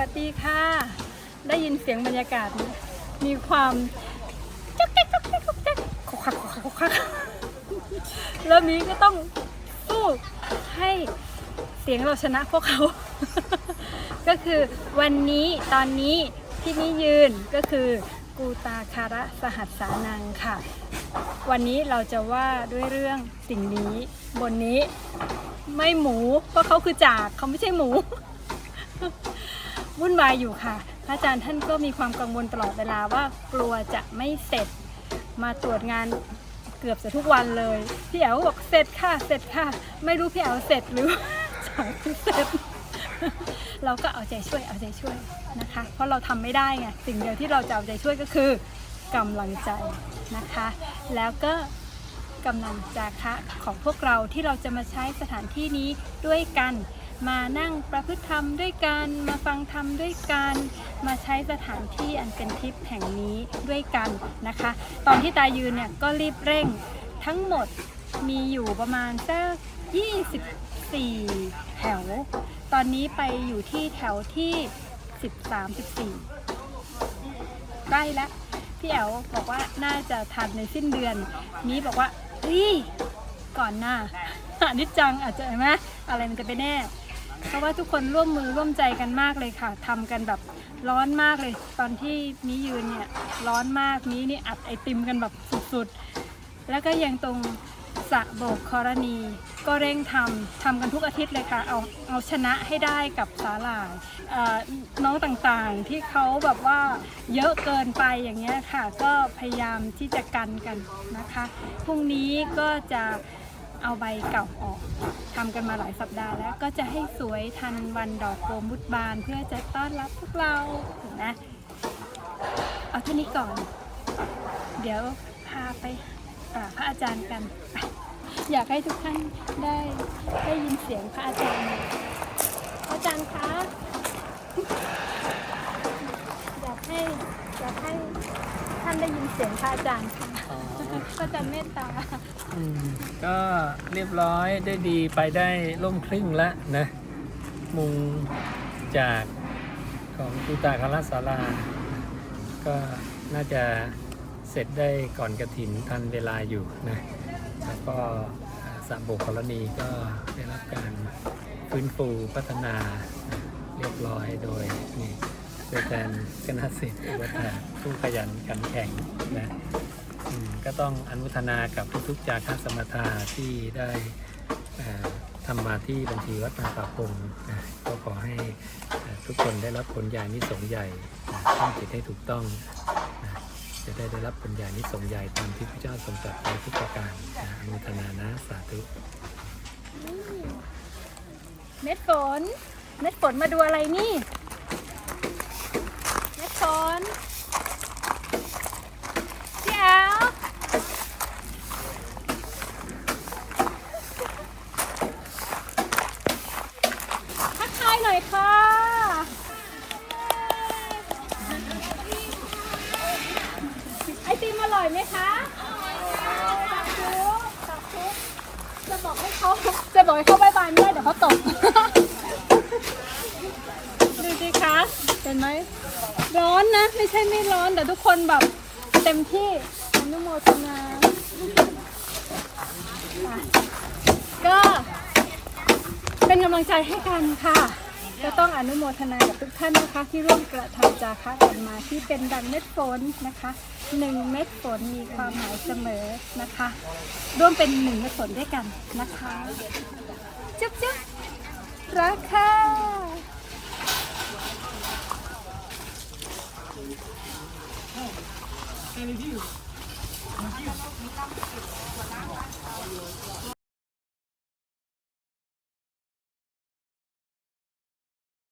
วัสดีค่ะ ได้ยินเสียงบรรยากาศ มีความจ๊กแจ๊กจ๊กแจ๊กจ๊กแจ๊กขคักขคักคุกคักแล้วนี้ก็ต้องสู้ให้เสียงเราชนะพวกเขา ก็คือวันนี้ตอนนี้ที่นี่ยืนก็คือกูตาคาระสหัสสานังค่ะ วันนี้เราจะว่าด้วยเรื่องสิ่งนี้ บนนี้ไม่หมูเพราะเขาคือจากเขาไม่ใช่หมู วุ่นวายอยู่ค่ะ พระอาจารย์ท่านก็มีความกังวลตลอดเวลาว่ากลัวจะไม่เสร็จ มาตรวจงานเกือบจะทุกวันเลย พี่แอ๋วบอกเสร็จค่ะเสร็จค่ะ ไม่รู้พี่แอ๋วเสร็จหรือเสร็จ เราก็เอาใจช่วยเอาใจช่วยนะคะ เพราะเราทำไม่ได้ไงสิ่งเดียวที่เราจะเอาใจช่วยก็คือกำลังใจนะคะ แล้วก็กำลังจาคะของพวกเราที่เราจะมาใช้สถานที่นี้ด้วยกัน มานั่งประพฤติธรรมด้วยกัน มาฟังธรรมด้วยกัน มาใช้สถานที่อันเป็นทิพย์แห่งนี้ด้วยกันนะคะ ตอนที่ตายืนเนี่ยก็รีบเร่งทั้งหมดมีอยู่ประมาณสัก24 แถว ตอนนี้ไปอยู่ที่แถวที่ 13 14 ใกล้แล้วพี่แอ๋วบอกว่าน่าจะทันในสิ้นเดือน นี้บอกว่าเฮ้ยก่อนหน้าอนิจจังอาจจะเห็นไหมอะไรมันจะไปแน่ เพราะว่าทุกคนร่วมมือร่วมใจกันมากเลยค่ะทำกันแบบร้อนมากเลย ตอนที่นี้ยืนเนี่ยร้อนมากนี้นี่อัดไอติมกันแบบสุดๆ แล้วก็ยังตรงสะโบกคอรณี ก็เร่งทำทำกันทุกอาทิตย์เลยค่ะเอาเอาชนะให้ได้กับสาหร่ายน้องต่างๆที่เขาแบบว่าเยอะเกินไปอย่างเงี้ยค่ะ ก็พยายามที่จะกันกันนะคะพรุ่งนี้ก็จะ เอาใบเก่าออกทำกันมาหลายสัปดาห์แล้ว ก็จะให้สวยทันวันดอกโกมุดบาน เพื่อจะต้อนรับพวกเราเห็นไหมเอาเท่านี้ก่อน เดี๋ยวพาไปกราบพระอาจารย์กัน อยากให้ทุกท่านได้ได้ยินเสียงพระอาจารย์พระอาจารย์คะอยากให้อยากให้ท่านได้ยินเสียงพระอาจารย์ค่ะ อ๋อพระเมตตาอืมก็เรียบร้อยได้ดีไปได้ร่มครึ่งแล้วนะมุงจากของกุตาคาราสาราก็น่าจะเสร็จได้ก่อนกระถินทันเวลาอยู่นะแล้วก็อ่าสระโบกกรณีก็ได้รับการฟื้นฟูพัฒนาเรียบร้อยโดยนี่โดยการคณะสิทธิ์อุปถาผู้ขยันขันแข็งนะ ก็ต้องอนุทนากับทุกๆจาค่าสมทาที่ได้ทำมาที่บัญชีวัดนาป่าพงก็ขอให้เอ่อทุกคนได้รับผลญาณิสงใหญ่ตั้งจิตให้ถูกต้อง จะได้ได้รับผลญาณิสงใหญ่ตามที่พระเจ้าทรงตรัสไว้ทุกประการอนุทนานะสาธุเม็ดฝน เม็ดฝนมาดูอะไรนี่ เม็ดฝนพี่แอลทักทายหน่อยค่ะ ไอติมอร่อยไหมคะตักชุบตักชุบ จะบอกให้เขาจะบอกให้เขาบายบายไม่ได้เดี๋ยวเขาตก ดูสิคะ เห็นไหม ร้อนนะ ไม่ใช่ไม่ร้อน แต่ทุกคนแบบเต็มที่อนุโมทนาก็เป็นกำลังใจให้กันค่ะ ก็ต้องอนุโมทนากับทุกท่านนะคะ ที่ร่วมกระทำจาคะกันมาที่เป็นดังเม็ดฝนนะคะหนึ่งเม็ดฝนมีความหมายเสมอนะคะ ร่วมเป็นหนึ่งเม็ดฝนด้วยกันนะคะจุ๊บจุ๊บรักค่ะ